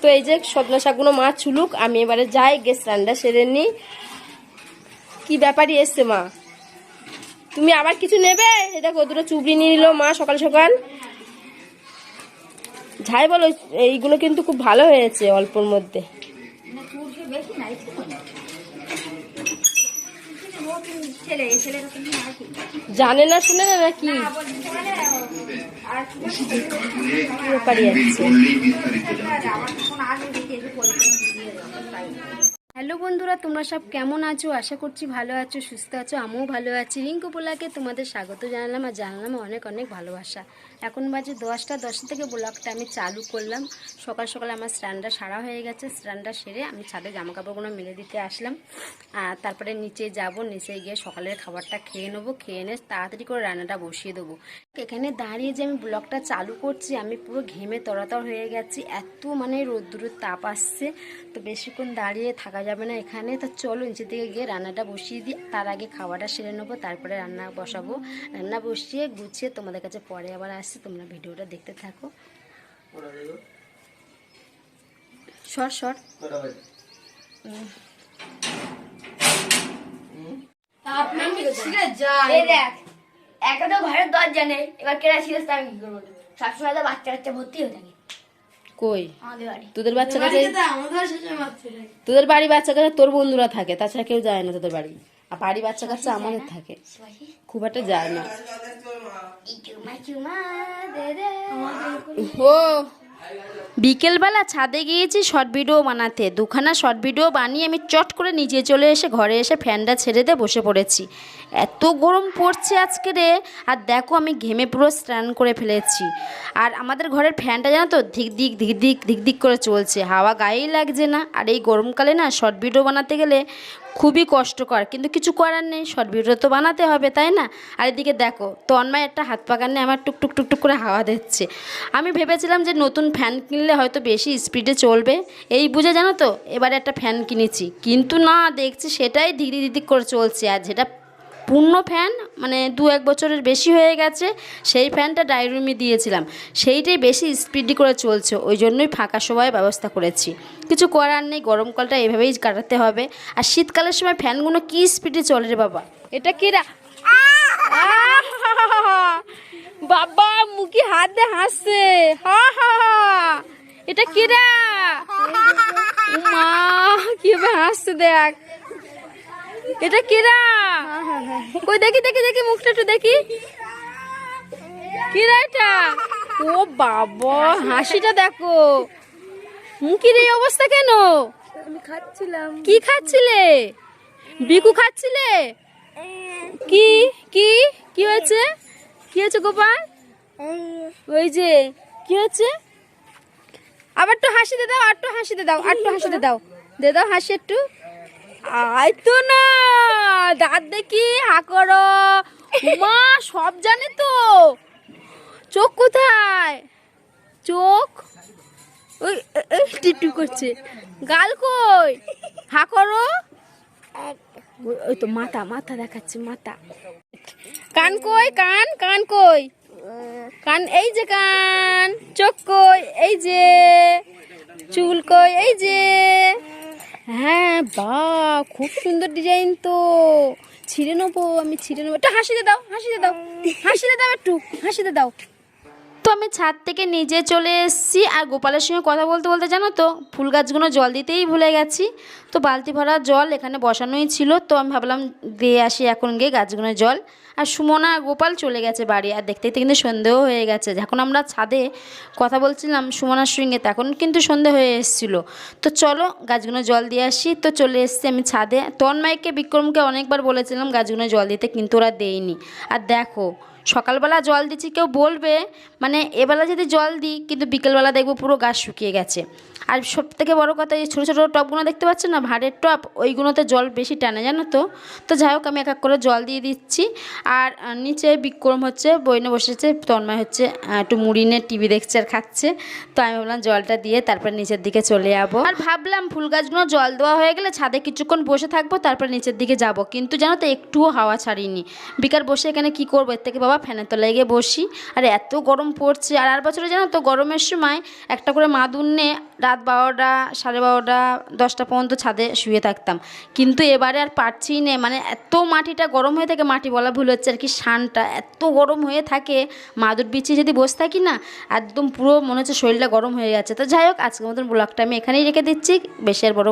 তো এই যে সজনা শাকগুলো মা চুলুক, আমি এবারে যাই গ্যাস রান্না সেরে নিই। কি ব্যাপারই এসছে মা? তুমি আবার কিছু নেবে? এটা দুটো চুবড়ি নিয়ে নিল মা সকাল সকাল। যাই বলো, এইগুলো কিন্তু খুব ভালো হয়েছে অল্পর মধ্যে ছেলে এই ছেলেটা তুমি আর কি জানে না শুনে না নাকি? আর কি ব্যাপারই আছে আমার তখন আগে দেখে একটু পরিচয় দিয়ে দেবো তাই হ্যালো বন্ধুরা, তোমরা সব কেমন আছো? আশা করছি ভালো আছো, সুস্থ আছো, আমিও ভালো আছি। রিঙ্কু পোলাকে তোমাদের স্বাগত জানালাম আর জানালাম অনেক অনেক ভালোবাসা। এখন বাজে দশটা দশটা থেকে ব্লগটা আমি চালু করলাম। সকাল সকাল আমার স্ট্যান্ডটা সারা হয়ে গেছে স্ট্যান্ডটা সেরে আমি ছাদে জামা কাপড়গুলো মেলে দিতে আসলাম। আর তারপরে নিচে যাব, নিচে গিয়ে সকালের খাবারটা খেয়ে নেব, খেয়ে এনে তাড়াতাড়ি করে রান্নাটা বসিয়ে দেবো। এখানে দাঁড়িয়ে যে আমি ব্লগটা চালু করছি, আমি পুরো ঘেমে তরাতর হয়ে গেছি। এত মানে রোদ্দুরের তাপ আসছে, তো বেশিক্ষণ দাঁড়িয়ে থাকা যাবে না এখানে। তো চলো নিচে থেকে গিয়ে রান্নাটা বসিয়ে দিই। তার আগে খাওয়াটা সেরে নেব, তারপরে রান্না বসাবো। রান্না বসিয়ে গুছিয়ে তোমাদের কাছে পরে আবার আসছি, তোমরা ভিডিওটা দেখতে থাকো। সর দেখ একটা তো ঘরের দরজা নেই, এবার কেরা ছিল আমি কি করব? সবসময় তো বাচ্চা কাচ্চা ভর্তি হয়ে থাকে। কই? তোদের বাচ্চা কাছে তোদের বাড়ি বাচ্চা কাছে তোর বন্ধুরা থাকে তাছাড়া কেউ যায় না তোদের বাড়ি। আর বাড়ি বাচ্চা কাছে আমাদের থাকে। খুব একটা যায় না। ও বিকেলবেলা ছাদে গিয়েছি, শর্ট ভিডিও বানাতে। দুখানা শর্ট ভিডিও বানিয়ে আমি চট করে নিচে চলে এসে ঘরে এসে ফ্যানটা ছেড়ে দিয়ে বসে পড়েছি। এত গরম পড়ছে আজকে রে, আর দেখো আমি ঘেমে পুরো স্নান করে ফেলেছি। আর আমাদের ঘরের ফ্যানটা জানো তো, ধিক দিক ধিক দিক ধিক দিক করে চলছে। হাওয়া গায়েই লাগছে না। আর এই গরমকালে না, শর্ট ভিডিও বানাতে গেলে খুবই কষ্টকর, কিন্তু কিছু করার নেই, শর্ট ভিডিও তো বানাতে হবে, তাই না? আর এদিকে দেখো, তন্ময় একটা হাত পাকানে আমার টুকটুক টুকটুক টুক টুক করে হাওয়া দিচ্ছে। আমি ভেবেছিলাম যে নতুন ফ্যান কিনলে হয়তো বেশি স্পিডে চলবে। এই বুঝে জানো তো? এবারে একটা ফ্যান কিনেছি। কিন্তু না, দেখছি সেটাই ধীরে ধীরে করে চলছে, আর যেটা পূর্ণ ফ্যান মানে দু এক বছরের বেশি হয়ে গেছে, সেই ফ্যানটা ডাইরুমে দিয়েছিলাম। সেইটাই বেশি স্পিডি করে চলছে, ওই জন্যই ফাঁকা সময় ব্যবস্থা করেছি। কিছু করার নেই গরমকালটা এভাবেই কাটাতে হবে। আর শীতকালের সময় ফ্যানগুলো কি স্পিডে চলে রে বাবা? এটা কি রা বাবা, মুখে হাত দিয়ে হাসছে। হা হা এটা কি রা? মা কীভাবে হাসছে দেখ। এটা কিরা? কই দেখি দেখি দেখি মুখটা একটু দেখি। কিরা এটা? ও বাবা হাসিটা দেখো। মুখের এই অবস্থা কেন? আমি খাচ্ছিলাম। কি খাচ্ছিলে? বিকু খাচ্ছিলে? কি কি কি হয়েছে? কি হয়েছে গোপাল? ওই যে কি হয়েছে? আবার একটু হাসিতে দাও আর একটু হাসিতে দাও আর একটু হাসিতে দাও। দে দাও হাসি একটু। আয় তো না, দাঁত দেখি হা করো। মা সব জানে তো। চোখ কোথায়? চোখ? ওই টিটু করছে। গাল কই? হা ওই তো মাথা মাথা দেখাচ্ছে, মাথা। কান কই, কান? কান কই? কান, এই যে কান। চোখ কই? এই যে। চুল কই? এই যে। হ্যাঁ বা, খুব সুন্দর ডিজাইন তো। ছিঁড়ে নেব, আমি ছিঁড়ে নেব। একটু হাসিতে দাও হাসিতে দাও হাসিতে দাও একটু, হাসিতে দাও। আমি ছাদ থেকে নিজে চলে এসেছি। আর গোপালের সঙ্গে কথা বলতে বলতে জানো তো, ফুল গাছগুলো জল দিতেই ভুলে গেছি। তো বালতি ভরা জল এখানে বসানোই ছিল। তো আমি ভাবলাম দিয়ে আসি এখন গিয়ে গাছগুলোর জল। আর সুমনা গোপাল চলে গেছে বাড়ি। আর দেখতে দেখতে কিন্তু সন্ধেও হয়ে গেছে। যখন আমরা ছাদে কথা বলছিলাম সুমনার সঙ্গে, তখন কিন্তু সন্ধে হয়ে এসেছিল। তো চলো গাছগুলো জল দিয়ে আসি। তো চলে এসেছি আমি ছাদে। তন্মাইকে বিক্রমকে অনেকবার বলেছিলাম গাছগুলো জল দিতে, কিন্তু ওরা দেয়নি। আর দেখো সকালবেলা জল দিচ্ছি, কেউ বলবে মানে এবেলা যদি জল দিই, কিন্তু বিকেলবেলা দেখব পুরো গাছ শুকিয়ে গেছে। আর সব থেকে বড়ো কথা, এই ছোটো ছোটো টবগুলো দেখতে পাচ্ছ না? ভাড়ের টব ওইগুলোতে জল বেশি টানে, জানো তো? তো যাই হোক, আমি এক এক করে জল দিয়ে দিচ্ছি। আর নিচে বিক্রম হচ্ছে, বইনে বসেছে, তন্ময় হচ্ছে একটু মুড়ি নিয়ে টিভি দেখছে আর খাচ্ছে। তো আমি ভাবলাম জলটা দিয়ে তারপর নিচের দিকে চলে যাব। আর ভাবলাম ফুল গাছগুলো জল দেওয়া হয়ে গেলে ছাদে কিছুক্ষণ বসে থাকব, তারপর নিচের দিকে যাব। কিন্তু জানো তো, একটুও হাওয়া ছাড়িনি। বিকাল বসে এখানে কি করব? এর থেকে বাবা ফ্যানের তলায় গিয়ে বসি। আর এত গরম পড়ছে। আর আর বছরে জানো তো গরমের সময় একটা করে মাদুর নিয়ে রাত বারোটা, সাড়ে বারোটা, দশটা পর্যন্ত ছাদে শুয়ে থাকতাম। কিন্তু এবারে আর পারছি না। মানে এত মাটিটা গরম হয়ে থাকে, মাটি বলা ভুল হচ্ছে। আর কি শানটা এত গরম হয়ে থাকে। মাদুর বিছিয়ে যদি বসে থাকি না, একদম পুরো মনে হচ্ছে শরীরটা গরম হয়ে যাচ্ছে। তো যাই হোক, আজকের মতন ব্লগটা আমি এখানেই রেখে দিচ্ছি। বেশি আর বড়